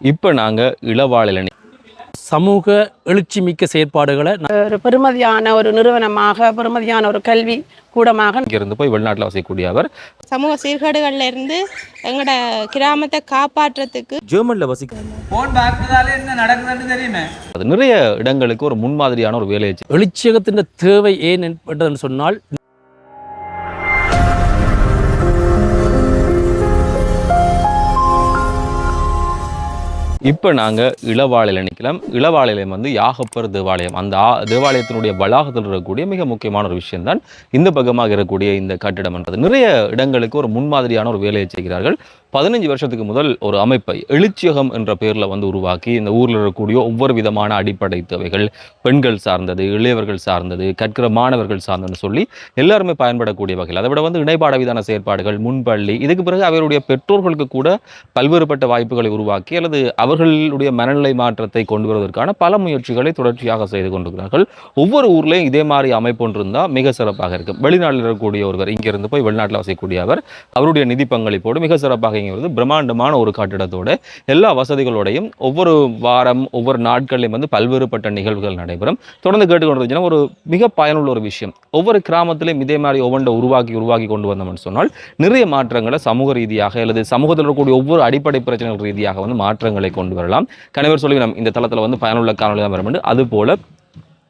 இப்போ நாங்கள் இளவாழலணி சமூக எழுச்சி மிக்க செயற்பாடுகளை ஒரு பெருமதியான ஒரு நிறுவனமாக பெருமதியான ஒரு கல்வி கூடமாக இங்கிருந்து போய் வெளிநாட்டில் வசிக்கக்கூடிய அவர். சமூக சீர்கேடுகள்ல இருந்து எங்களோட கிராமத்தை காப்பாற்றுறதுக்கு ஜெர்மனில் வசிக்க ஃபோன் பார்க்கறதால என்ன நடக்குதுன்னு தெரியுமே. அது நிறைய இடங்களுக்கு ஒரு முன்மாதிரியான ஒரு வேலையை செய்~ எழுச்சியகத்தின் தேவை ஏன் என்பதுன்னு சொன்னால் இப்போ நாங்கள் இளவாளையில் நிற்கலாம் இளவாழையிலம் வந்து யாகப்பர் தேவாலயம். அந்த தேவாலயத்தினுடைய வளாகத்தில் இருக்கக்கூடிய மிக முக்கியமான ஒரு விஷயம்தான் இந்த பக்கமாக இருக்கக்கூடிய இந்த கட்டிடம்ன்றது நிறைய இடங்களுக்கு ஒரு முன்மாதிரியான ஒரு வேலையை செய்கிறார்கள். பதினஞ்சு வருஷத்துக்கு முதல் ஒரு அமைப்பை எழுச்சியகம் என்ற பேரில் வந்து உருவாக்கி இந்த ஊரில் இருக்கக்கூடிய ஒவ்வொரு விதமான அடிப்படை தேவைகள் பெண்கள் சார்ந்தது இளையவர்கள் சார்ந்தது கற்கிற மாணவர்கள் சார்ந்ததுன்னு சொல்லி எல்லாருமே பயன்படக்கூடிய வகையில். அதை விட வந்து இணைப்பாட விதான செயற்பாடுகள் முன்பள்ளி இதுக்கு பிறகு அவருடைய பெற்றோர்களுக்கு கூட பல்வேறுபட்ட வாய்ப்புகளை உருவாக்கி அல்லது அவர்களுடைய மனநிலை மாற்றத்தை கொண்டு வருவதற்கான பல முயற்சிகளை தொடர்ச்சியாக செய்து கொண்டிருக்கிறார்கள். ஒவ்வொரு ஊர்லேயும் இதே மாதிரி அமைப்பு ஒன்று இருந்தால் மிக சிறப்பாக இருக்கும். வெளிநாட்டில் இருக்கக்கூடிய ஒருவர் இங்கிருந்து போய் வெளிநாட்டில் வசிக்கக்கூடிய அவர் அவருடைய நிதி பங்களிப்போடு மிக சிறப்பாக இங்கே பிரம்மாண்டமான ஒரு கட்டிடத்தோட எல்லா வசதிகளோடையும் ஒவ்வொரு வாரம் ஒவ்வொரு நாட்கள்லையும் வந்து பல்வேறுபட்ட நிகழ்வுகள் நடைபெறும். தொடர்ந்து கேட்டுக்கொண்டிருந்தீங்கன்னா ஒரு மிக பயனுள்ள ஒரு விஷயம். ஒவ்வொரு கிராமத்திலையும் இதே மாதிரி ஒவ்வொன்றை உருவாக்கி உருவாக்கி கொண்டு வந்தோம்னு சொன்னால் நிறைய மாற்றங்களை சமூக ரீதியாக அல்லது சமூகத்தில் இருக்கக்கூடிய ஒவ்வொரு அடிப்படை பிரச்சனைகள் ரீதியாக வந்து மாற்றங்களை கொண்டு வரலாம். கணவர் சொல்லி நம்ம இந்த தளத்தில் வந்து பயனுள்ள காணொலி தான் வரும் அது போல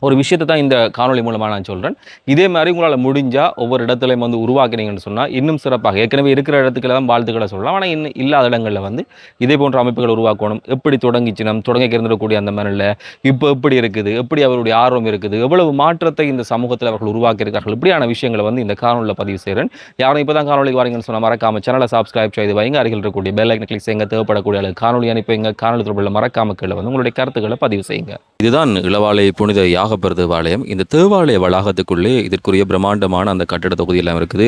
ஒரு விஷயத்தை தான் இந்த காணொலி மூலமாக நான் சொல்கிறேன் இதே மாதிரி உங்களால் முடிஞ்சால் ஒவ்வொரு இடத்துலையும் வந்து உருவாக்குனீங்கன்னு சொன்னால் இன்னும் சிறப்பாக. ஏற்கனவே இருக்கிற இடத்துக்கெல்லாம் வாழ்த்துக்களை சொல்லலாம். ஆனால் இன்னும் இல்லாத இடங்களில் வந்து இதே போன்ற அமைப்புகளை உருவாக்கணும். எப்படி தொடங்கிச்சு? நம் தொடங்கி இருந்துடக்கூடிய அந்த மாதிரில இப்போ எப்படி இருக்குது? எப்படி அவருடைய ஆர்வம் இருக்குது? எவ்வளவு மாற்றத்தை இந்த சமூகத்தில் அவர்கள் உருவாக்கியிருக்கார்கள்? இப்படியான விஷயங்களை வந்து இந்த காணொலியில் பதிவு செய்கிறேன் யாரும் இப்போ தான் காணொலிக்கு வரீங்கன்னு சொன்னால் மறக்காம சேனலை சப்ஸ்கிரைப் செய்து வைங்க. அருகில் இருக்கக்கூடிய பெல் ஐக்கனை கிளிக் செய்யுங்க. தேவைப்படக்கூடிய அளவு காணொலி அனுப்பிங்க காணொலி தொடர்பில் மறக்காம கீழே வந்து உங்களுடைய கருத்துக்களை பதிவு செய்யுங்க. இதுதான் இளவாலை புனித யாகப்பர் தேவாலயம் இந்த தேவாலய வளாகத்துக்குள்ளே இதற்குரிய பிரம்மாண்டமான அந்த கட்டிட தொகுதியெல்லாம் இருக்குது.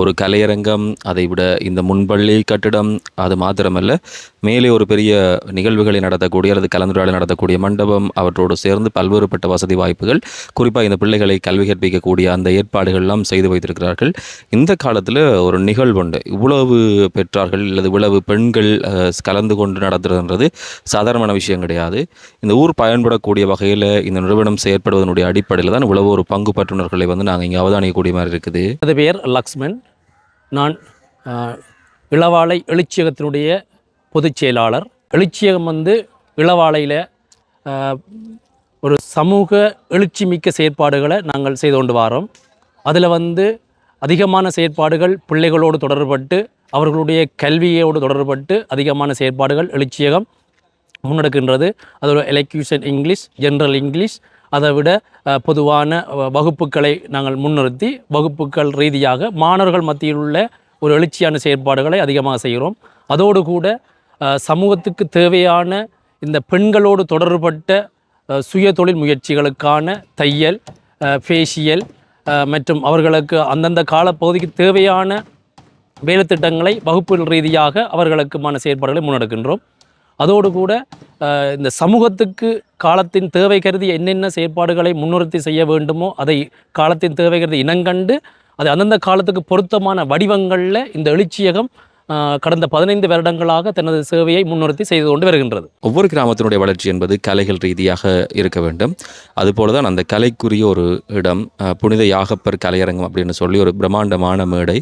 ஒரு கலையரங்கம் அதை விட இந்த முன்பள்ளி கட்டிடம் அது மாத்திரமல்ல மேலே ஒரு பெரிய நிகழ்வுகளை நடத்தக்கூடிய அல்லது கலந்துரையாடல் நடத்தக்கூடிய மண்டபம் அவற்றோடு சேர்ந்து பல்வேறுபட்ட வசதி வாய்ப்புகள் குறிப்பாக இந்த பிள்ளைகளை கல்வி கற்பிக்கக்கூடிய அந்த ஏற்பாடுகள்லாம் செய்து வைத்திருக்கிறார்கள். இந்த காலத்தில் ஒரு நிகழ்வுண்டு. இவ்வளவு பெற்றார்கள் அல்லது இவ்வளவு பெண்கள் கலந்து கொண்டு நடத்துறதுன்றது சாதாரணமான விஷயம் கிடையாது. இந்த ஊர் பயன்படக்கூடிய வகையில் இந்த நிறுவனம் செயற்படுவதனுடைய அடிப்படையில் தான் இவ்வளவு ஒரு பங்கு பற்றுநர்களை வந்து நாங்கள் இங்கே அவதானிக்கக்கூடிய மாதிரி இருக்குது. அது பெயர் லக்ஷ்மன். நான் இளவாலை எழுச்சியகத்தினுடைய பொதுச் செயலாளர். எழுச்சியகம் வந்து இளவாலையில் ஒரு சமூக எழுச்சி மிக்க செயற்பாடுகளை நாங்கள் செய்து கொண்டு வரோம். அதில் வந்து அதிகமான செயற்பாடுகள் பிள்ளைகளோடு தொடர்பட்டு அவர்களுடைய கல்வியோடு தொடர்பட்டு அதிகமான செயற்பாடுகள் எழுச்சியகம் முன்னெடுக்கின்றது. அதோட எலக்யூஷன் இங்கிலீஷ் ஜென்ரல் இங்கிலீஷ் அதை விட பொதுவான வகுப்புகளை நாங்கள் முன்னிறுத்தி வகுப்புகள் ரீதியாக மாணவர்கள் மத்தியில் உள்ள ஒரு எழுச்சியான செயற்பாடுகளை அதிகமாக செய்கிறோம். அதோடு கூட சமூகத்துக்கு தேவையான இந்த பெண்களோடு தொடர்பட்ட சுய தொழில் முயற்சிகளுக்கான தையல் ஃபேஷியல் மற்றும் அவர்களுக்கு அந்தந்த காலப்பகுதிக்கு தேவையான வேலைத்திட்டங்களை வகுப்பு ரீதியாக அவர்களுக்குமான செயற்பாடுகளை முன்னெடுக்கின்றோம். அதோடு கூட இந்த சமூகத்துக்கு காலத்தின் தேவை கருதி என்னென்ன செயற்பாடுகளை முன்னிறுத்தி செய்ய வேண்டுமோ அதை காலத்தின் தேவை கருதி இனங்கண்டு அது அந்தந்த காலத்துக்கு பொருத்தமான வடிவங்களில் இந்த எழுச்சியகம் கடந்த பதினைந்து வருடங்களாக தனது சேவையை முன்னிறுத்தி செய்து கொண்டு வருகின்றது. ஒவ்வொரு கிராமத்தினுடைய வளர்ச்சி என்பது கலைகள் ரீதியாக இருக்க வேண்டும். அதுபோல தான் அந்த கலைக்குரிய ஒரு இடம் புனித யாகப்பர் கலையரங்கம் அப்படின்னு சொல்லி ஒரு பிரம்மாண்டமான மேடை.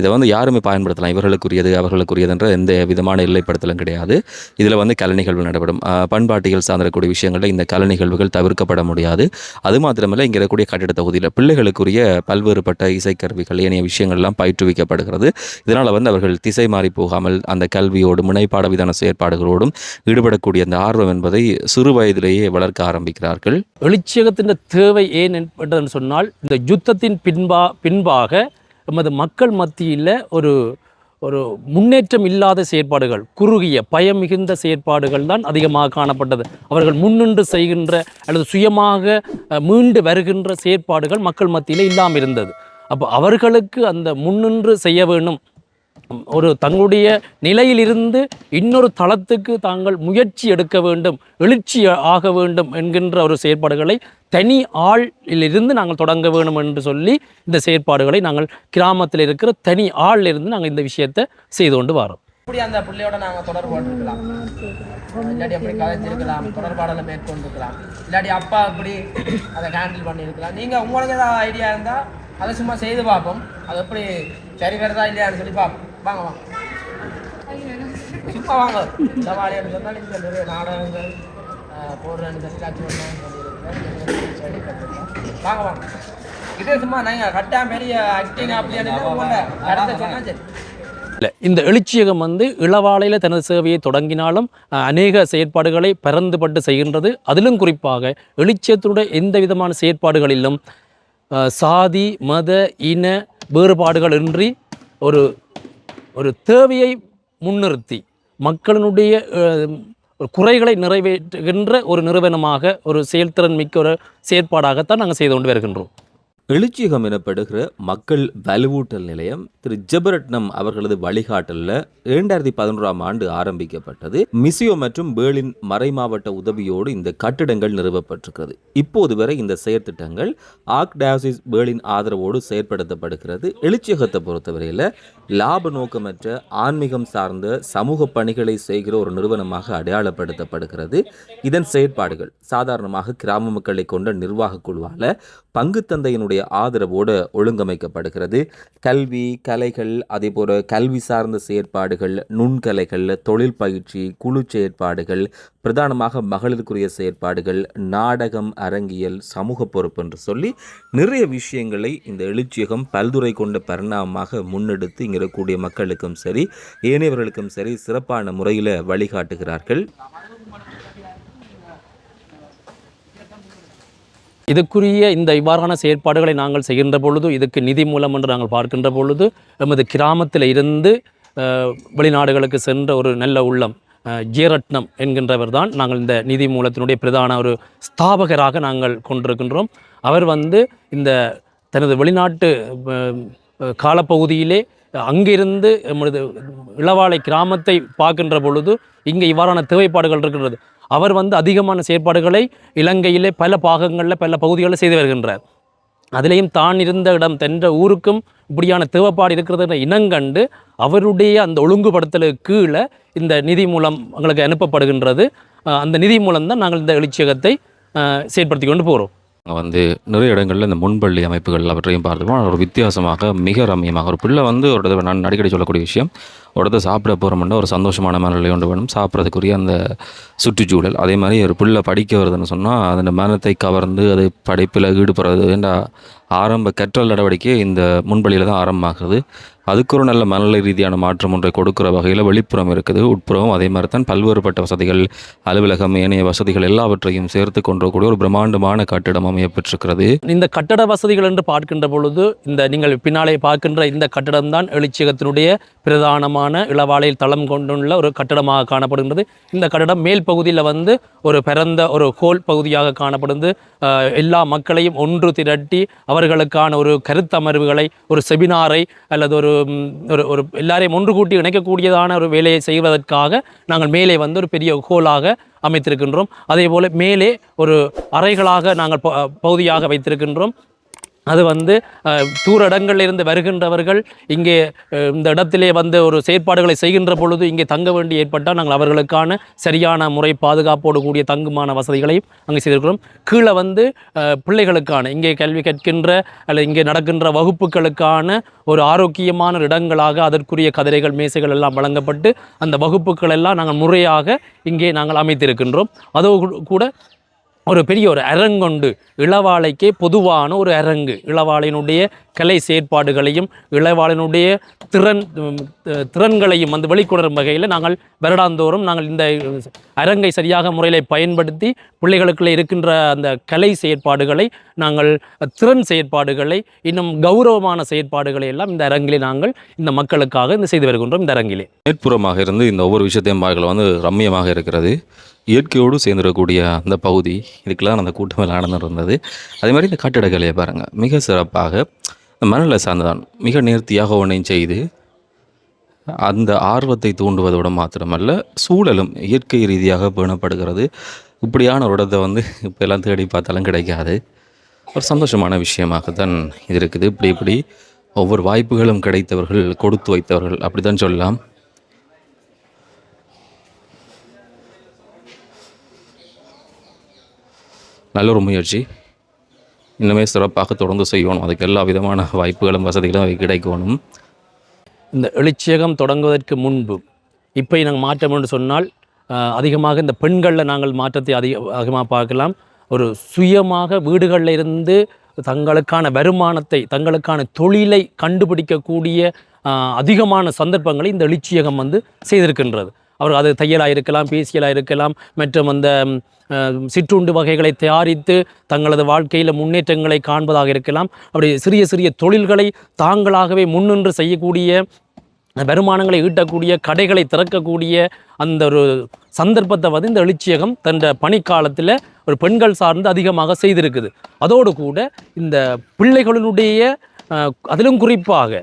இதை வந்து யாருமே பயன்படுத்தலாம். இவர்களுக்குரியது அவர்களுக்குரியதுன்ற எந்த விதமான எல்லைப்படுத்தலும் கிடையாது. இதில் வந்து கலை நிகழ்வு நடைபெறும். பண்பாட்டிகள் பண்பாட்டியல் சார்ந்திருக்கக்கூடிய விஷயங்களில் இந்த கலை நிகழ்வுகள் தவிர்க்கப்பட முடியாது. அது மாத்திரமல்ல இங்கே இருக்கக்கூடிய கட்டிட தொகுதியில் பிள்ளைகளுக்குரிய பல்வேறுபட்ட இசைக்கருவிகள் ஏனைய விஷயங்கள்லாம் பயிற்றுவிக்கப்படுகிறது. இதனால் வந்து அவர்கள் திசை மாறி போகாமல் அந்த கல்வியோடும் முனைப்பாட விதான செயற்பாடுகளோடும் ஈடுபடக்கூடிய அந்த ஆர்வம் என்பதை சிறு வயதிலேயே வளர்க்க ஆரம்பிக்கிறார்கள். வெளிச்சகத்தின் தேவை ஏன் என்பதுன்னு சொன்னால் இந்த யுத்தத்தின் பின்பா பின்பாக நமது மக்கள் மத்தியில் ஒரு ஒரு முன்னேற்றம் இல்லாத செயற்பாடுகள் குறுகிய பயம் மிகுந்த செயற்பாடுகள் தான் அதிகமாக காணப்பட்டது. அவர்கள் முன்னின்று செய்கின்ற அல்லது சுயமாக மீண்டு வருகின்ற செயற்பாடுகள் மக்கள் மத்தியில் இல்லாமல் இருந்தது. அப்போ அவர்களுக்கு அந்த முன்னின்று செய்ய வேண்டும் ஒரு தங்களுடைய நிலையிலிருந்து இன்னொரு தளத்துக்கு தாங்கள் முயற்சி எடுக்க வேண்டும் எழுச்சி ஆக வேண்டும் என்கின்ற ஒரு செயற்பாடுகளை தனி ஆளிலிருந்து நாங்கள் தொடங்க வேண்டும் என்று சொல்லி இந்த செயற்பாடுகளை நாங்கள் கிராமத்தில் இருக்கிற தனி ஆளிலிருந்து நாங்கள் இந்த விஷயத்தை செய்து கொண்டு வரோம். இப்படி அந்த பிள்ளையோட நாங்கள் தொடர்பு இருக்கலாம் இல்லாட்டி எப்படி கதைச்சிருக்கலாம் தொடர்பாடலை மேற்கொண்டிருக்கலாம். இல்லாட்டி அப்பா இப்படி அதை ஹேண்டில் பண்ணியிருக்கலாம். நீங்கள் உங்களுக்கு ஏதாவது ஐடியா இருந்தால் அதை சும்மா செய்து பார்ப்போம். அது எப்படி சரி வருதா இல்லையான்னு சொல்லி பார்ப்போம். வாங்க வாங்க. சும்மா வாங்க. இந்த வாழையான்னு சொன்னால் நீங்கள் நிறைய நாடகங்கள் அஹ், போடுறேன்னு சொல்லி காட்சி பண்ணேன்னு சொல்லியிருக்கிறேன். வாங்க வாங்க. இதே சும்மா நாங்கள் கட்டாயம் பெரிய ஆக்டிங் அப்படின்னு இல்லை இந்த எழுச்சியகம் வந்து இளவாலையில் தனது சேவையை தொடங்கினாலும் அநேக செயற்பாடுகளை பரந்துபட்டு செய்கின்றது. அதிலும் குறிப்பாக எழுச்சியத்தினுடைய எந்த விதமான செயற்பாடுகளிலும் சாதி மத இன வேறுபாடுகள் இன்றி ஒரு ஒரு தேவையை முன்னிறுத்தி மக்களினுடைய ஒரு குறைகளை நிறைவேற்றுகின்ற ஒரு நிறுவனமாக ஒரு செயல்திறன் மிக்க ஒரு செயற்பாடாகத்தான் நாங்கள் செய்து கொண்டு வருகின்றோம். எழுச்சியகம் எனப்படுகிற மக்கள் வலுவூட்டல் நிலையம் திரு ஜெபரட்னம் அவர்களது வழிகாட்டலில் இரண்டாயிரத்தி பதினோராம் ஆண்டு ஆரம்பிக்கப்பட்டது. மிசியோ மற்றும் பேர்லின் மறைமாவட்ட உதவியோடு இந்த கட்டிடங்கள் நிறுவப்பட்டிருக்கிறது. இப்போது வரை இந்த செயற்திட்டங்கள் ஆக் டயாசிஸ் பேர்லின் ஆதரவோடு செயற்படுத்தப்படுகிறது. எழுச்சியகத்தை பொறுத்தவரையில் லாப நோக்கமற்ற ஆன்மீகம் சார்ந்த சமூக பணிகளை செய்கிற ஒரு நிறுவனமாக அடையாளப்படுத்தப்படுகிறது. இதன் செயற்பாடுகள் சாதாரணமாக கிராம மக்களை கொண்ட நிர்வாக குழுவால் பங்குத்தந்தையினுடைய ஆதரவோடு ஒழுங்கமைக்கப்படுகிறது. கல்வி கலைகள் அதே போல கல்வி சார்ந்த செயற்பாடுகள் நுண்கலைகள் தொழில் பயிற்சி குழு செயற்பாடுகள் பிரதானமாக மகளிருக்குரிய செயற்பாடுகள் நாடகம் அரங்கியல் சமூக பொறுப்பு என்று சொல்லி நிறைய விஷயங்களை இந்த எழுச்சியகம் பல்துறை கொண்ட பரிணாமமாக முன்னெடுத்து இங்கே இருக்கக்கூடிய மக்களுக்கும் சரி ஏனையவர்களுக்கும் சரி சிறப்பான முறையில் வழிகாட்டுகிறார்கள். இதுக்குரிய இந்த இவ்வாறான செயற்பாடுகளை நாங்கள் செய்கின்ற பொழுது இதுக்கு நிதி மூலம் என்று நாங்கள் பார்க்கின்ற பொழுது எமது கிராமத்தில் இருந்து வெளிநாடுகளுக்கு சென்ற ஒரு நல்ல உள்ளம் ஜீரட்னம் என்கின்றவர் தான் நாங்கள் இந்த நிதி மூலத்தினுடைய பிரதான ஒரு ஸ்தாபகராக நாங்கள் கொண்டிருக்கின்றோம். அவர் வந்து இந்த தனது வெளிநாட்டு காலப்பகுதியிலே அங்கிருந்து எமது இளவாலை கிராமத்தை பார்க்கின்ற பொழுது இங்கே இவ்வாறான தேவைப்பாடுகள் இருக்கின்றது. அவர் வந்து அதிகமான செயற்பாடுகளை இலங்கையிலே பல பாகங்களில் பல பகுதிகளில் செய்து வருகின்றார். அதிலேயும் தான் இருந்த இடம் தென்ற ஊருக்கும் இப்படியான தேவைப்பாடு இருக்கிறது இனங்கண்டு அவருடைய அந்த ஒழுங்குபடுத்தலுக்கு கீழே இந்த நிதி மூலம் எங்களுக்கு அனுப்பப்படுகின்றது. அந்த நிதி மூலம் தான் நாங்கள் இந்த எழுச்சியகத்தை செயற்படுத்தி கொண்டு போகிறோம் வந்து நிறைய இடங்களில் இந்த முன்பள்ளி அமைப்புகள் அவற்றையும் பார்த்துருப்போம் ஒரு வித்தியாசமாக மிக ரம்யமாக ஒரு பிள்ளை வந்து ஒரு தடவை நான் அடிக்கடி சொல்லக்கூடிய விஷயம் ஒரு இடத்த சாப்பிட போகிறோம்னா ஒரு சந்தோஷமான மனநிலை ஒன்று வேணும். சாப்பிட்றதுக்குரிய அந்த சுற்றுச்சூழல் அதே மாதிரி ஒரு பிள்ளை படிக்க வருதுன்னு சொன்னால் அந்த மனத்தை கவர்ந்து அது படிப்பில் ஈடுபடுறது வேண்டா ஆரம்ப கற்றல் நடவடிக்கை இந்த முன்பள்ளியில் தான் ஆரம்பமாகுது அதுக்கு ஒரு நல்ல மனநிலை ரீதியான மாற்றம் ஒன்றை கொடுக்குற வகையில் வெளிப்புறம் இருக்குது. உட்புறம் அதே மாதிரி தான் பல்வேறுபட்ட வசதிகள் அலுவலகம் ஏனைய வசதிகள் எல்லாவற்றையும் சேர்த்து கொண்டிருக்கக்கூடிய ஒரு பிரம்மாண்டமான கட்டிடம் அமையப்பெற்றிருக்கிறது. இந்த கட்டட வசதிகள் என்று பார்க்கின்ற பொழுது இந்த நீங்கள் பின்னாலே பார்க்கின்ற இந்த கட்டடம் தான் எழுச்சியகத்தினுடைய பிரதானமான இளவாலையில் தளம் கொண்டுள்ள ஒரு கட்டடமாக காணப்படுகின்றது. இந்த கட்டடம் மேல் பகுதியில் வந்து ஒரு பிறந்த ஒரு ஹோல் பகுதியாக காணப்படுது எல்லா மக்களையும் ஒன்று திரட்டி அவர் அவர்களுக்கான ஒரு கருத்தமர்வுகளை ஒரு செமினாரை அல்லது ஒரு ஒரு ஒரு எல்லாரையும் ஒன்று கூட்டி இணைக்கக்கூடியதான ஒரு வேலையை செய்வதற்காக நாங்கள் மேலே வந்து ஒரு பெரிய கோலாக அமைத்திருக்கின்றோம். அதே போல் மேலே ஒரு அறைகளாக நாங்கள் ப- பகுதியாக வைத்திருக்கின்றோம். அது வந்து தூரடங்களில் தூர இருந்து வருகின்றவர்கள் இங்கே இந்த இடத்திலே வந்து ஒரு செயற்பாடுகளை செய்கின்ற பொழுது இங்கே தங்க வேண்டி ஏற்பட்டால் நாங்கள் அவர்களுக்கான சரியான முறை பாதுகாப்போடு கூடிய தங்குமான வசதிகளையும் அங்கே செய்திருக்கிறோம். கீழே வந்து பிள்ளைகளுக்கான இங்கே கல்வி கற்கின்ற அல்லது இங்கே நடக்கின்ற வகுப்புகளுக்கான ஒரு ஆரோக்கியமான இடங்களாக அதற்குரிய கதிரைகள் மேசைகள் எல்லாம் வழங்கப்பட்டு அந்த வகுப்புகள் எல்லாம் நாங்கள் முறையாக இங்கே நாங்கள் அமைத்திருக்கின்றோம். அதோ கூட ஒரு பெரிய ஒரு அரங்கொண்டு. இளவாளைக்கே பொதுவான ஒரு அரங்கு. இளவாளினுடைய கலை செயற்பாடுகளையும் இளவாளினுடைய திறன் திறன்களையும் வந்து வெளிக்கொணரும் வகையில் நாங்கள் வருடாந்தோறும் நாங்கள் இந்த அரங்கை சரியாக முறையில் பயன்படுத்தி பிள்ளைகளுக்குள்ளே இருக்கின்ற அந்த கலை செயற்பாடுகளை நாங்கள் திறன் செயற்பாடுகளை இன்னும் கௌரவமான செயற்பாடுகளை எல்லாம் இந்த அரங்கிலே நாங்கள் இந்த மக்களுக்காக இந்த செய்து வருகின்றோம் இந்த அரங்கிலே. மேற்புறமாக இருந்து இந்த ஒவ்வொரு விஷயத்தையும் பார்க்கல வந்து ரம்மியமாக இருக்கிறது. இயற்கையோடு சேர்ந்துடக்கூடிய அந்த பகுதி இதுக்கெல்லாம் அந்த கூட்டம் ஆனந்தம் இருந்தது. அதே மாதிரி இந்த கட்டிடக்கலையை பாருங்கள் மிக சிறப்பாக மணலில் சார்ந்ததான். மிக நேர்த்தியாக ஒன்றையும் செய்து அந்த ஆர்வத்தை தூண்டுவதோடு மாத்திரமல்ல சூழலும் இயற்கை ரீதியாக பேணப்படுகிறது. இப்படியான ஒரு இடத்தை வந்து இப்போ எல்லாம் தேடி பார்த்தாலும் கிடைக்காது. ஒரு சந்தோஷமான விஷயமாகத்தான் இது இருக்குது. இப்படி இப்படி ஒவ்வொரு வாய்ப்புகளும் கிடைத்தவர்கள் கொடுத்து வைத்தவர்கள் அப்படி தான் சொல்லலாம். நல்ல ஒரு முயற்சி. இன்னுமே சிறப்பாக தொடர்ந்து செய்யணும். அதுக்கு எல்லா விதமான வாய்ப்புகளும் வசதிகளும் கிடைக்கணும். இந்த எழுச்சியகம் தொடங்குவதற்கு முன்பு இப்போ நாங்கள் மாற்றம் என்று சொன்னால் அதிகமாக இந்த பெண்களில் நாங்கள் மாற்றத்தை அதிக அதிகமாக பார்க்கலாம். ஒரு சுயமாக வீடுகளில் இருந்து தங்களுக்கான வருமானத்தை தங்களுக்கான தொழிலை கண்டுபிடிக்கக்கூடிய அதிகமான சந்தர்ப்பங்களை இந்த எழுச்சியகம் வந்து செய்திருக்கின்றது. அவர் அது தையலாக இருக்கலாம் பேசியலாக இருக்கலாம் மற்றும் அந்த சிற்றுண்டு வகைகளை தயாரித்து தங்களது வாழ்க்கையில் முன்னேற்றங்களை காண்பதாக இருக்கலாம். அப்படி சிறிய சிறிய தொழில்களை தாங்களாகவே முன்னின்று செய்யக்கூடிய வருமானங்களை ஈட்டக்கூடிய கடைகளை திறக்கக்கூடிய அந்த ஒரு சந்தர்ப்பத்தை வந்து இந்த எழுச்சியகம் தன் பணிக்காலத்தில் ஒரு பெண்கள் சார்ந்து அதிகமாக செய்திருக்குது. அதோடு கூட இந்த பிள்ளைகளினுடைய அதிலும் குறிப்பாக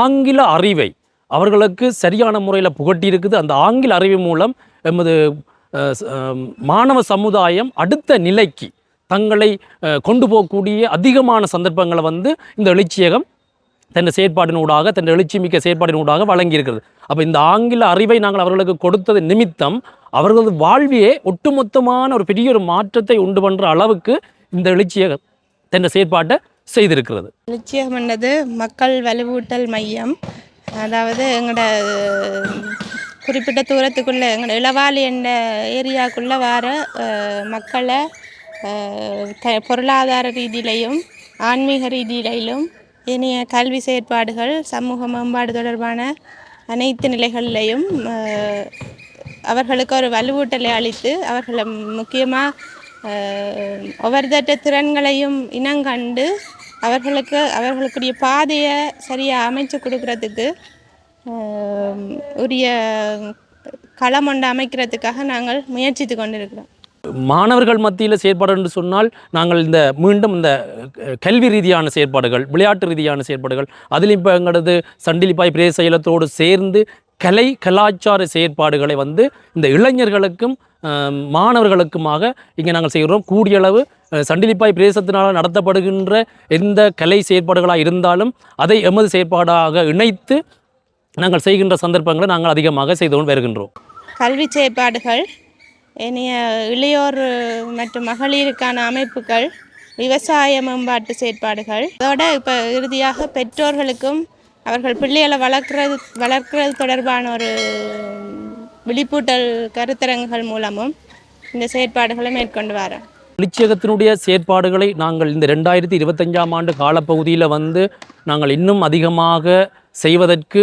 ஆங்கில அறிவை அவர்களுக்கு சரியான முறையில் புகட்டி இருக்குது அந்த ஆங்கில அறிவு மூலம் எமது மாணவ சமுதாயம் அடுத்த நிலைக்கு தங்களை கொண்டு போகக்கூடிய அதிகமான சந்தர்ப்பங்களை வந்து இந்த எழுச்சியகம் தன் செயற்பாட்டினூடாக தன் எழுச்சி மிக்க செயற்பாட்டினூடாக வழங்கியிருக்கிறது. அப்போ இந்த ஆங்கில அறிவை நாங்கள் அவர்களுக்கு கொடுத்தது நிமித்தம் அவர்களது வாழ்வியே ஒட்டுமொத்தமான ஒரு பெரிய ஒரு மாற்றத்தை உண்டு பண்ணுற அளவுக்கு இந்த எழுச்சியகம் தன் செயற்பாட்டை செய்திருக்கிறது. எழுச்சியகம் பண்ணது மக்கள் வலுவூட்டல் மையம். அதாவது எங்களோட குறிப்பிட்ட தூரத்துக்குள்ளே எங்களோட இளவாலி என்ற ஏரியாக்குள்ளே வர மக்களை க பொருளாதார ரீதியிலையும் ஆன்மீக ரீதியிலும் இனிய கல்வி செயற்பாடுகள் சமூக மேம்பாடு தொடர்பான அனைத்து நிலைகளிலையும் அவர்களுக்கு ஒரு வலுவூட்டலை அளித்து அவர்களை முக்கியமாக ஒவ்வொருத்தட்ட திறன்களையும் இனங்கண்டு அவர்களுக்கு அவர்களுக்குரிய பாதையை சரியாக அமைச்சு கொடுக்கறதுக்கு உரிய களம் ஒன்று அமைக்கிறதுக்காக நாங்கள் முயற்சித்து கொண்டிருக்கிறோம். மாணவர்கள் மத்தியில் செயற்பாடு என்று சொன்னால் நாங்கள் இந்த மீண்டும் இந்த கல்வி ரீதியான செயற்பாடுகள் விளையாட்டு ரீதியான செயற்பாடுகள் அதில் இப்போ எங்களது சண்டிலிப்பாய் பிரதேச செயலத்தோடு சேர்ந்து கலை கலாச்சார செயற்பாடுகளை வந்து இந்த இளைஞர்களுக்கும் மாணவர்களுக்குமாக இங்கே நாங்கள் செய்கிறோம். கூடியளவு சண்டிலிப்பாய் பிரதேசத்தினால் நடத்தப்படுகின்ற எந்த கலை செயற்பாடுகளாக இருந்தாலும் அதை எமது செயற்பாடாக இணைத்து நாங்கள் செய்கின்ற சந்தர்ப்பங்களை நாங்கள் அதிகமாக செய்து கொண்டு வருகின்றோம். கல்வி செயற்பாடுகள் இனிய இளையோர் மற்றும் மகளிருக்கான அமைப்புகள் விவசாய மேம்பாட்டு செயற்பாடுகள். அதோட இப்போ இறுதியாக பெற்றோர்களுக்கும் அவர்கள் பிள்ளைகளை வளர்க்குறது வளர்க்குறது தொடர்பான ஒரு விழிப்பூட்டல் கருத்தரங்குகள் மூலமும் இந்த செயற்பாடுகளை மேற்கொண்டு வரோம். வெளிச்சகத்தினுடைய செயற்பாடுகளை நாங்கள் இந்த ரெண்டாயிரத்தி இருபத்தஞ்சாம் ஆண்டு காலப்பகுதியில் வந்து நாங்கள் இன்னும் அதிகமாக செய்வதற்கு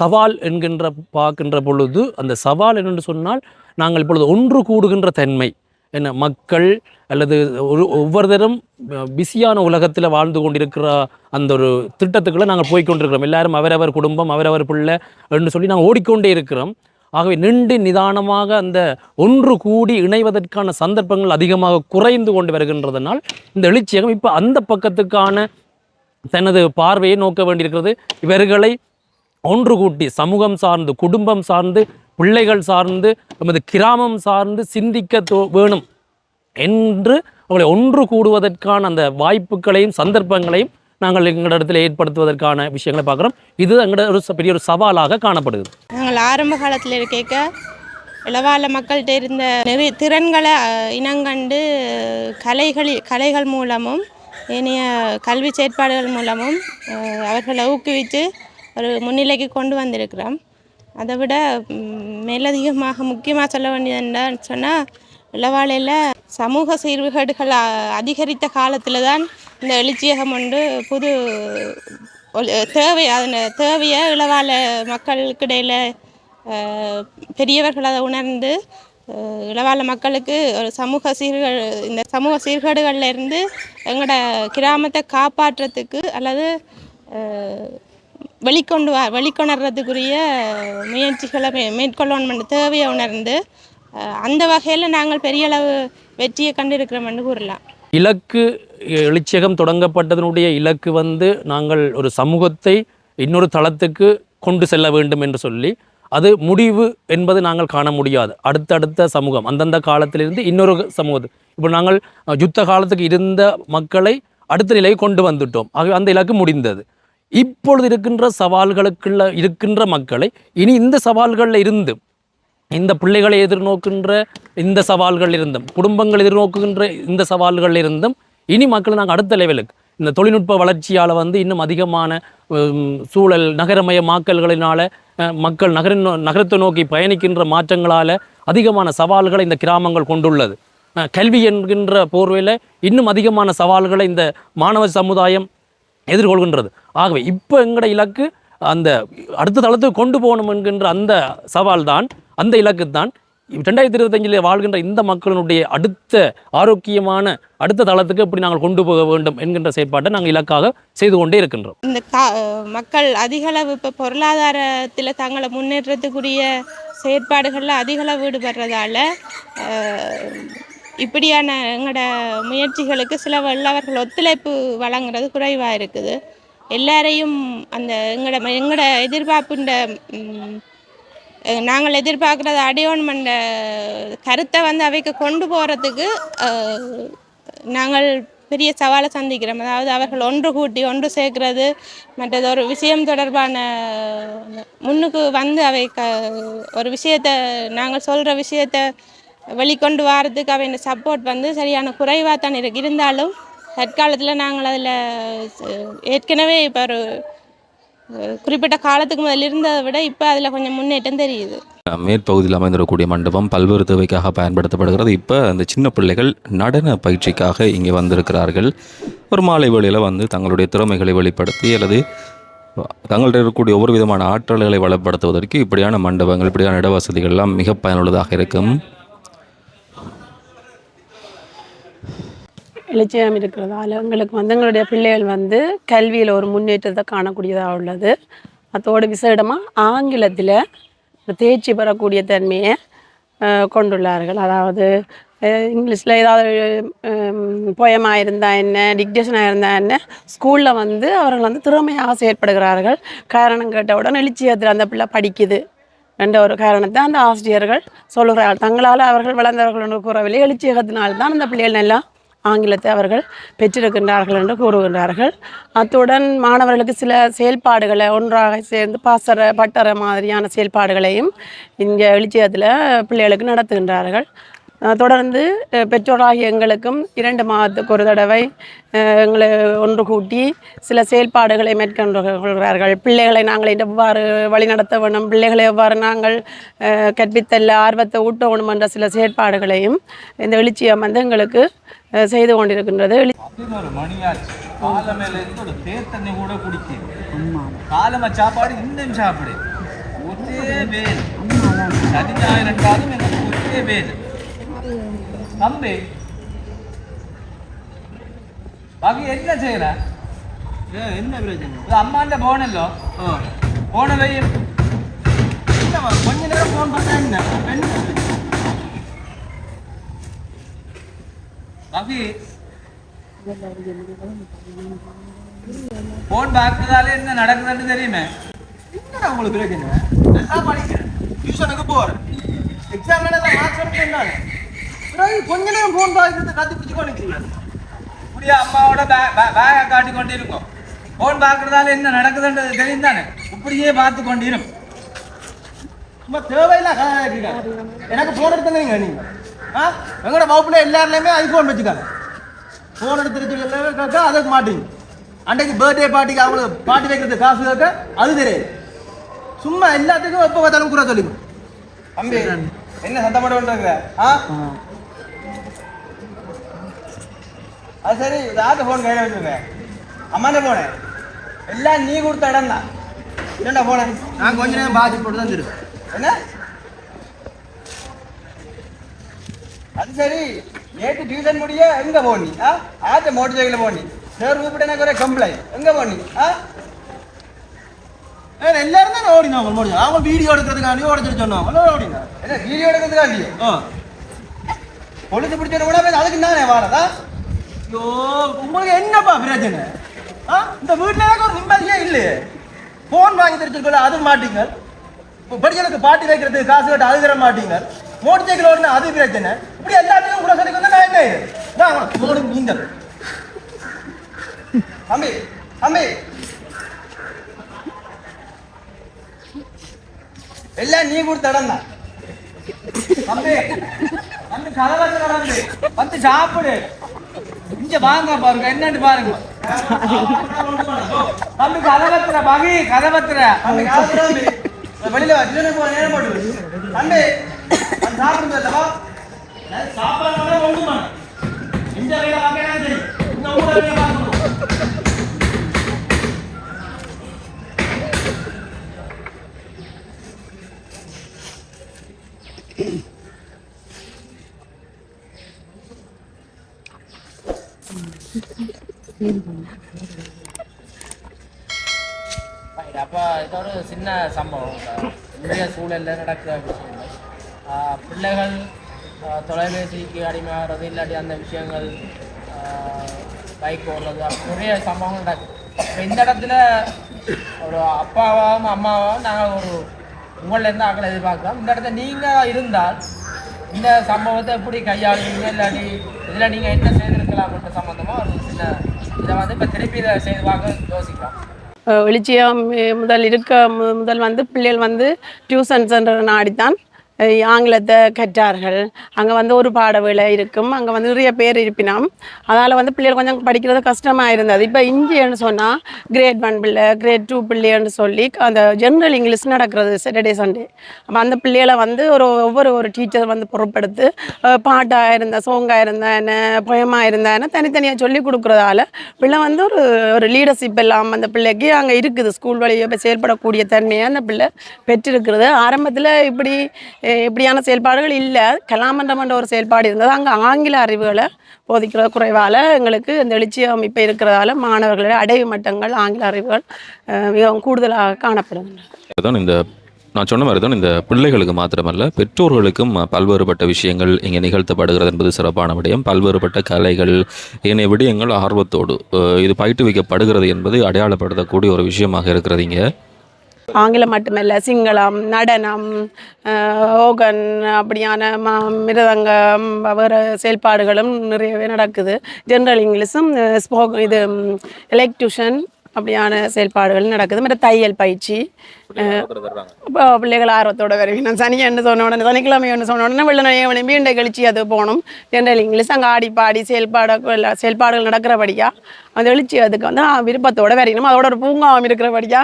சவால் என்கின்ற பார்க்கின்ற பொழுது அந்த சவால் என்னென்று சொன்னால் நாங்கள் இப்பொழுது ஒன்று கூடுகின்ற தன்மை. என்ன மக்கள் அல்லது ஒரு ஒவ்வொருத்தரும் பிஸியான உலகத்தில் வாழ்ந்து கொண்டிருக்கிற அந்த ஒரு திட்டத்துக்குள்ளே நாங்கள் போய்கொண்டிருக்கிறோம் எல்லாரும் அவரவர் குடும்பம் அவரவர் பிள்ளை என்று சொல்லி நாங்கள் ஓடிக்கொண்டே இருக்கிறோம். ஆகவே நின்று நிதானமாக அந்த ஒன்று கூடி இணைவதற்கான சந்தர்ப்பங்கள் அதிகமாக குறைந்து கொண்டு வருகின்றதனால் இந்த எழுச்சியகம் இப்போ அந்த பக்கத்துக்கான தனது பார்வையை நோக்க வேண்டியிருக்கிறது. இவர்களை ஒன்று கூட்டி சமூகம் சார்ந்து குடும்பம் சார்ந்து பிள்ளைகள் சார்ந்து நமது கிராமம் சார்ந்து சிந்திக்க வேணும். என்று அவங்களை ஒன்று கூடுவதற்கான அந்த வாய்ப்புகளையும் சந்தர்ப்பங்களையும் நாங்கள் எங்களிடத்தில் ஏற்படுத்துவதற்கான விஷயங்களை பார்க்குறோம். இது எங்களோட ஒரு பெரிய ஒரு சவாலாக காணப்படுது நாங்கள் ஆரம்ப காலத்தில் இருக்க இளவால மக்கள்கிட்ட இருந்த நிறைய திறன்களை இனங்கண்டு கலைகள் கலைகள் மூலமும் இனிய கல்வி செயற்பாடுகள் மூலமும் அவர்களை ஊக்குவித்து ஒரு முன்னிலைக்கு கொண்டு வந்திருக்கிறோம். அதை விட மேலதிகமாக முக்கியமாக சொல்ல வேண்டியது என்னன்னு சொன்னால் இளவாலையில் சமூக சீர்கேடுகள் அதிகரித்த காலத்தில் தான் இந்த எழுச்சியகம் ஒன்று புது தேவை அதன் தேவையை இளவால மக்களுக்கு இடையில் பெரியவர்கள் அதை உணர்ந்து இளவால மக்களுக்கு ஒரு சமூக சீர்கள் இந்த சமூக சீர்கேடுகளில் இருந்து எங்களோட கிராமத்தை காப்பாற்றுறதுக்கு அல்லது வெளிக்கொண்டு வா வெளிக்கொணர்றதுக்குரிய முயற்சிகளை மே மேற்கொள்ளணும் தேவையை உணர்ந்து அந்த வகையில் நாங்கள் பெரிய அளவு வெற்றியை கண்டிருக்கிறோம்னு கூறலாம். இலக்கு எழுச்சியகம் தொடங்கப்பட்டதனுடைய இலக்கு வந்து நாங்கள் ஒரு சமூகத்தை இன்னொரு தளத்துக்கு கொண்டு செல்ல வேண்டும் என்று சொல்லி அது முடிவு என்பது நாங்கள் காண முடியாது. அடுத்தடுத்த சமூகம் அந்தந்த காலத்திலிருந்து இன்னொரு சமூகத்து இப்போ நாங்கள் யுத்த காலத்துக்கு இருந்த மக்களை அடுத்த நிலையை கொண்டு வந்துட்டோம். ஆகவே அந்த இலக்கு முடிந்தது. இப்பொழுது இருக்கின்ற சவால்களுக்குள்ள இருக்கின்ற மக்களை இனி இந்த சவால்களில் இருந்து இந்த பிள்ளைகளை எதிர்நோக்கின்ற இந்த சவால்கள் இருந்தும் குடும்பங்கள் எதிர்நோக்குகின்ற இந்த சவால்கள் இருந்தும் இனி மக்கள் நாங்கள் அடுத்த லெவலுக்கு இந்த தொழில்நுட்ப வளர்ச்சியால் வந்து இன்னும் அதிகமான சூழல் நகரமயமாக்கல்களினால் மக்கள் நகர நகரத்தை நோக்கி பயணிக்கின்ற மாற்றங்களால் அதிகமான சவால்களை இந்த கிராமங்கள் கொண்டுள்ளது. கல்வி என்கின்ற போர்வையில் இன்னும் அதிகமான சவால்களை இந்த மாணவ சமுதாயம் எதிர்கொள்கின்றது. ஆகவே இப்போ எங்களோட இலக்கு அந்த அடுத்த தளத்துக்கு கொண்டு போகணும் என்கின்ற அந்த சவால் தான் அந்த இலக்கு தான் ரெண்டாயிரத்தி இருபத்தஞ்சில் வாழ்கின்ற இந்த மக்களினுடைய அடுத்த ஆரோக்கியமான அடுத்த தளத்துக்கு எப்படி நாங்கள் கொண்டு போக வேண்டும் என்கின்ற செயற்பாட்டை நாங்கள் இலக்காக செய்து கொண்டே இருக்கின்றோம். இந்த மக்கள் அதிகளவு இப்போ பொருளாதாரத்தில் தங்களை முன்னேற்றத்துக்குரிய செயற்பாடுகளில் அதிகளவு ஈடுபடுறதால இப்படியான எங்களோட முயற்சிகளுக்கு சில வல்லவர்கள் ஒத்துழைப்பு வழங்குறது குறைவாக இருக்குது. எல்லாரையும் அந்த எங்களோட எங்களோட எதிர்பார்ப்புன்ற நாங்கள் எதிர்பார்க்குறது அடியோன்மெண்ட் கருத்தை வந்து அவைக்கு கொண்டு போகிறதுக்கு நாங்கள் பெரிய சவாலை சந்திக்கிறோம். அதாவது அவர்கள் ஒன்று கூட்டி ஒன்று சேர்க்கிறது மற்றது ஒரு விஷயம் தொடர்பான முன்னுக்கு வந்து அவை க ஒரு விஷயத்தை நாங்கள் சொல்கிற விஷயத்தை வெளிக்கொண்டு வாரத்துக்கு அவை சப்போர்ட் வந்து சரியான குறைவாக தான் இருக்கு. இருந்தாலும் தற்காலத்தில் நாங்கள் அதில் ஏற்கனவே இப்போ ஒரு குறிப்பிட்ட காலத்துக்கு முதல் இருந்ததை விட இப்போ அதில் கொஞ்சம் முன்னேற்றம் தெரியுது. மேற்பகுதியில் அமைந்திருக்கக்கூடிய மண்டபம் பல்வேறு தேவைக்காக பயன்படுத்தப்படுகிறது. இப்போ அந்த சின்ன பிள்ளைகள் நடன பயிற்சிக்காக இங்கே வந்திருக்கிறார்கள். ஒரு மாலை வேளையில் வந்து தங்களுடைய திறமைகளை வெளிப்படுத்தி அல்லது தங்கள்கிட்ட இருக்கக்கூடிய ஒவ்வொரு விதமான ஆற்றல்களை வளப்படுத்துவதற்கு இப்படியான மண்டபங்கள் இப்படியான இட வசதிகள்லாம் எல்லாம் மிக பயனுள்ளதாக இருக்கும். எழுச்சியம் இருக்கிறதால எங்களுக்கு வந்து எங்களுடைய பிள்ளைகள் வந்து கல்வியில் ஒரு முன்னேற்றத்தை காணக்கூடியதாக உள்ளது. அதோடு விசேடமாக ஆங்கிலத்தில் தேர்ச்சி பெறக்கூடிய தன்மையை கொண்டுள்ளார்கள். அதாவது இங்கிலீஷில் ஏதாவது பொயமாக இருந்தால் என்ன டிக்டேஷனாக இருந்தால் என்ன ஸ்கூலில் வந்து அவர்கள் வந்து திறமையாக செயற்படுகிறார்கள். காரணம் கேட்டவுடன் எழுச்சியத்தில் அந்த பிள்ளை படிக்குது. என்ற ஒரு காரணத்தை அந்த ஆசிரியர்கள் சொல்கிறார்கள். தங்களால் அவர்கள் வளர்ந்தவர்கள் கூறவில்லை. எழுச்சியகத்தினால்தான் அந்த பிள்ளைகள் நல்லா ஆங்கிலத்தை அவர்கள் பெற்றிருக்கின்றார்கள் என்று கூறுகின்றார்கள். அத்துடன் மாணவர்களுக்கு சில செயல்பாடுகளை ஒன்றாக சேர்ந்து பாசற பட்டற மாதிரியான செயல்பாடுகளையும் இங்கே எழுச்சியத்தில் பிள்ளைகளுக்கு நடத்துகின்றார்கள். தொடர்ந்து பெற்றோராகிய எங்களுக்கும் இரண்டு மாதத்துக்கு ஒரு தடவை எங்களை ஒன்று கூட்டி சில செயல்பாடுகளை மேற்கொண்டு கொள்கிறார்கள் பிள்ளைகளை நாங்கள் எவ்வாறு வழிநடத்த வேண்டும்? பிள்ளைகளை எவ்வாறு நாங்கள் கற்பித்தல்ல ஆர்வத்தை ஊட்ட வேணும் என்ற சில செயற்பாடுகளையும் இந்த எழுச்சியம் வந்து எங்களுக்கு செய்து கொண்டிருக்கின்றது. காலம சாப்பாடு இன்னும் சாப்பிடு. ஒரே வேல். சனி ஞாயிறு ரெண்டாலும் எனக்கு ஒரே வேல். தம்பி பாக்கி என்ன செய்யற என்ன பிரச்சனை? அம்மாண்ட போனല്ലോ போன வையும் கொஞ்ச நேரம் ஃபோன் பண்ணா என்ன? என்ன போன் பார்க்கறதால என்ன நடக்குதுன்னு தெரியுமே. என்ன உங்களுக்கு பிரச்சனை நான் படிக்கிறேன் டியூஷனுக்கு போறேன் எக்ஸாம் எல்லாம் மார்க்ஸ் எடுத்தேன் கொஞ்ச நேரம் ஃபோன் பார்க்கறது கத்து பிடிச்சு கொண்டிருக்கீங்க இப்படியே அம்மாவோட பேக காட்டி கொண்டு இருக்கோம். போன் பார்க்கறதால என்ன நடக்குதுன்றது தெரியும் தானே? இப்படியே பார்த்து கொண்டு இருக்கும் சும்மா தேவையில்ல எனக்கு ஃபோன் எடுத்துங்க நீங்க? ஆ? எங்களோட வகுப்புல எல்லாருலையுமே ஐஃபோன் வச்சுக்காங்க. ஃபோன் எடுத்துட்டு எல்லாமே கேட்க அதுக்கு மாட்டீங்க அன்றைக்கு பர்த்டே பார்ட்டிக்கு அவங்களுக்கு பார்ட்டி வைக்கிறது காசு கேட்க அது தெரியாது. சும்மா எல்லாத்துக்கும் எப்போ பார்த்தாலும் கூட சொல்லிங்க தம்பி என்ன சத்தம் போட்டு கொண்டிருக்கிற ஆ? அது சரி யார்கிட்ட ஃபோன் கையில் வச்சிருக்க. அம்மாண்ட போனேன். எல்லாம் நீ கொடுத்த இடம் தான் என்னடா போனேன் நான் கொஞ்ச நேரம் பாதி போட்டு தான் தெரியும் என்ன? அது சரி. நேற்று டியூஷன் முடிய எங்க போனி? ஆ? ஆத்த மோட்டர் சைக்கிள் போனி. சார் கூப்பிட்டு எனக்கு ஒரே கம்ப்ளைண்ட் எங்க போனி? ஆ? எல்லாரும் தான் ஓடினாங்க முடியும் அவங்க வீடியோ எடுக்கிறதுக்காண்டி ஓடிச்சு சொன்னாங்க ஓடினா என்ன வீடியோ எடுக்கிறதுக்காண்டி? ஆ. பொழுது பிடிச்ச கூட அதுக்கு நானே வாரதா ஐயோ உங்களுக்கு என்னப்பா பிரச்சனை? ஆ? இந்த வீட்டில் எனக்கு ஒரு நிம்மதியே இல்லையே. ஃபோன் வாங்கி தெரிஞ்சிருக்கல அது மாட்டீங்க. படிக்கிறதுக்கு பாட்டி வைக்கிறதுக்கு காசு கட்ட அது தர மாட்டீங்க. மோட்டர் சைக்கிள் ஓடினா அது பிரச்சனை. இப்படி எல்லாத்தையும் கூட சொல்லி வந்தா நான் என்ன? இது? நான் ஃபோனு நீங்கள் தம்பி தம்பி. எல்லாம் நீ கொடுத்த இடம் தான். தம்பி கதவை திறந்து வந்து சாப்பிடு. இங்க வாங்க பாருங்க என்னன்னு பாருங்க. தம்பி கதவத்துற பகி கதவத்துற வெளியில வா சின்ன போன நேரம் போட்டு தம்பி வந்து சாப்பிடுங்க இல்லவா சாப்பாடு ஒன்று வேலை இந்த வேலை பார்க்கணும். அப்போ சின்ன சம்பவம். இன்றைய சூழலில் நடக்கிற விஷயங்கள் ஆஹ் பிள்ளைகள் தொலைபேசிக்கு அடிமையாகிறது இல்லாட்டி அந்த விஷயங்கள் பைக் ஓடுறது நிறைய சம்பவங்கள் நடக்குது இப்போ இந்த இடத்துல ஒரு அப்பாவாகவும் அம்மாவாகவும் நாங்கள் ஒரு உங்கள்லேருந்து ஆக்களை எதிர்பார்க்குறோம் இந்த இடத்துல நீங்கள் இருந்தால் இந்த சம்பவத்தை எப்படி கையாளுவீங்க இல்லாட்டி இதில் நீங்கள் என்ன செய்திருக்கலாம்ன்ற சம்மந்தமாக ஒரு சின்ன இதை வந்து இப்போ திருப்பி இதை செய்து பார்க்க யோசிக்கலாம் வெளிச்சியம் முதல் இருக்க மு- முதல் வந்து பிள்ளைகள் வந்து டியூஷன் சென்டர் நாடித்தான் ஆங்கிலத்தை கற்றார்கள். அங்கே வந்து ஒரு பாட வேலை இருக்கும். அங்கே வந்து நிறைய பேர் இருப்பினோம். அதனால் வந்து பிள்ளைகள் கொஞ்சம் படிக்கிறது கஷ்டமாக இருந்தது. இப்போ இந்தியன்னு சொன்னால் கிரேட் ஒன் பிள்ளை கிரேட் டூ பிள்ளைன்னு சொல்லி அந்த ஜென்ரல் இங்கிலீஷ் நடக்கிறது சாட்டர்டே சண்டே அப்போ அந்த பிள்ளைகளை வந்து ஒரு ஒவ்வொரு ஒரு டீச்சர் வந்து பொருட்படுத்து பாட்டாக இருந்தால் சோங்காக இருந்தால் என்ன பொயமாக இருந்தால் என்ன தனித்தனியாக சொல்லி கொடுக்குறதால பிள்ளை வந்து ஒரு ஒரு லீடர்ஷிப் எல்லாம் அந்த பிள்ளைக்கு அங்கே இருக்குது. ஸ்கூல் வழியாக இப்போ செயல்படக்கூடிய தன்மையாக அந்த பிள்ளை பெற்றிருக்கிறது. ஆரம்பத்தில் இப்படி இப்படியான செயல்பாடுகள் இல்லை. கலாமண்டமன்ற ஒரு செயல்பாடு இருந்தது. அங்கே ஆங்கில அறிவுகளை போதிக்கிற குறைவால் எங்களுக்கு இந்த எழுச்சி அமைப்பு இருக்கிறதால மாணவர்களுடைய அடைவு மட்டங்கள் ஆங்கில அறிவுகள் மிகவும் கூடுதலாக காணப்படுகின்றன. இந்த நான் சொன்ன மாதிரி தான் இந்த பிள்ளைகளுக்கு மாத்திரமல்ல பெற்றோர்களுக்கும் பல்வேறுபட்ட விஷயங்கள் இங்கே நிகழ்த்தப்படுகிறது என்பது சிறப்பான விடயம். பல்வேறுபட்ட கலைகள் ஏனைய விடயங்கள் ஆர்வத்தோடு இது பயிற்றுவிக்கப்படுகிறது என்பது அடையாளப்படுத்தக்கூடிய ஒரு விஷயமாக இருக்கிறது இங்கே. ஆங்கிலம் மட்டுமல்ல சிங்களம் நடனம் ஓகன் அப்படியான ம மிருதங்கம் வேறு செயல்பாடுகளும் நிறையவே நடக்குது. ஜென்ரல் இங்கிலீஷும் ஸ்போக் இது எலக்ட்ரிஷன் அப்படியான செயல்பாடுகள் நடக்குது. மற்ற தையல் பயிற்சி இப்போ பிள்ளைகள் ஆர்வத்தோட வருவீங்க நான் சனி என்ன சொன்ன உடனே சனிக்கிழமை ஒன்று சொன்ன உடனே வெள்ள நிறைய விளம்பி இண்டை கழிச்சு அது போகணும். ஜென்ரல் இங்கிலீஷ் அங்கே ஆடி பாடி செயல்பாடு செயல்பாடுகள் நடக்கிறபடியா அந்த எழுச்சி அதுக்கு வந்து விருப்பத்தோட வரையணும் அதோட ஒரு பூங்காவும் இருக்கிறபடியா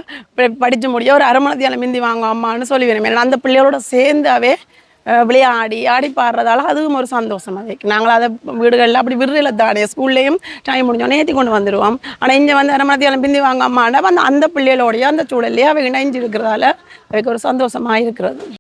படித்து முடிய ஒரு அரை மணி மிந்தி வாங்க அம்மான்னு சொல்லி வேணும் ஏன்னா அந்த பிள்ளைகளோட சேர்ந்தாவே விளையாடி ஆடி பாடுறதால அதுவும் ஒரு சந்தோஷமாக இருக்கு நாங்கள் அதை வீடுகளில் அப்படி விடுறதில்ல தானே. ஸ்கூல்லையும் டைம் முடிஞ்சோடனே ஏற்றி கொண்டு வந்துடுவோம் ஆனால் இங்கே வந்து அரமணத்தியாலும் பிந்தி வாங்க அம்மாண்டா அந்த அந்த பிள்ளைகளோடய அந்த சூழல்லையே அவை இணைஞ்சு இருக்கிறதால அவைக்கு ஒரு சந்தோஷமாக இருக்கிறது.